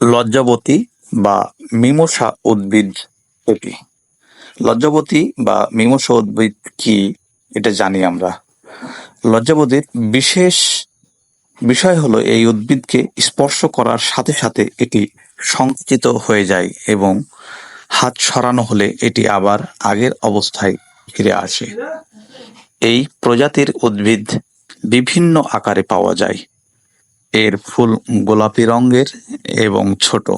লজ্জাবতী বা মিমোসা উদ্ভিদ এটি। লজ্জাবতী বা মিমোসা উদ্ভিদ কি, এটা জানি আমরা। লজ্জাবতীর বিশেষ বিষয় হলো এই উদ্ভিদকে স্পর্শ করার সাথে সাথে এটি সংকুচিত হয়ে যায় এবং হাত সরানো হলে এটি আবার আগের অবস্থায় ফিরে আসে। এই প্রজাতির উদ্ভিদ বিভিন্ন আকারে পাওয়া যায়। এর ফুল গোলাপি রঙের এবং ছোট।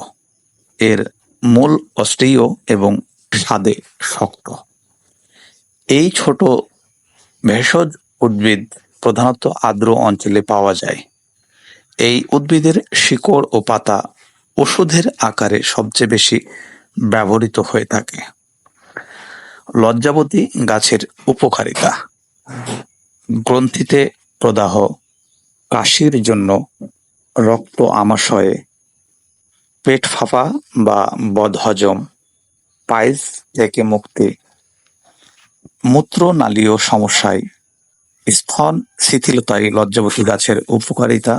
এর মূল অস্ট্রিয় এবং স্বাদে শক্ত। এই ছোট ভেষজ উদ্ভিদ প্রধানত আর্দ্র অঞ্চলে পাওয়া যায়। এই উদ্ভিদের শিকড় ও পাতা ওষুধের আকারে সবচেয়ে বেশি ব্যবহৃত হয়ে থাকে। লজ্জাবতী গাছের উপকারিতা। গ্রন্থিতে প্রদাহ কাশির জন্য রক্ত আমাশয়ে, পেট ফাঁপা বা বদহজম পাইলস থেকে মুক্তি। মূত্রনালীয় সমস্যায়, স্তন শিথিলতায় লজ্জাবতী গাছের উপকারিতা,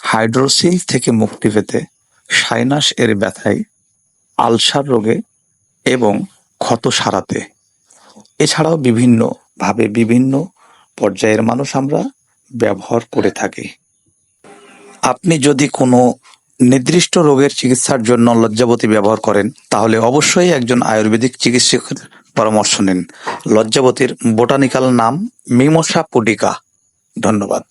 হাইড্রোসিল থেকে মুক্তি পেতে সাইনাস এর ব্যথায়, আলসার রোগে এবং ক্ষত সারাতে। এছাড়াও বিভিন্নভাবে বিভিন্ন পর্যায়ের মানুষ আমরা ব্যবহার করে থাকে। আপনি যদি কোনো নির্দিষ্ট রোগের চিকিৎসার জন্য লজ্জাবতী ব্যবহার করেন, তাহলে অবশ্যই একজন আয়ুর্বেদিক চিকিৎসকের পরামর্শ নিন। লজ্জাবতীর বোটানিক্যাল নাম মিমোসা পুডিকা ধন্যবাদ।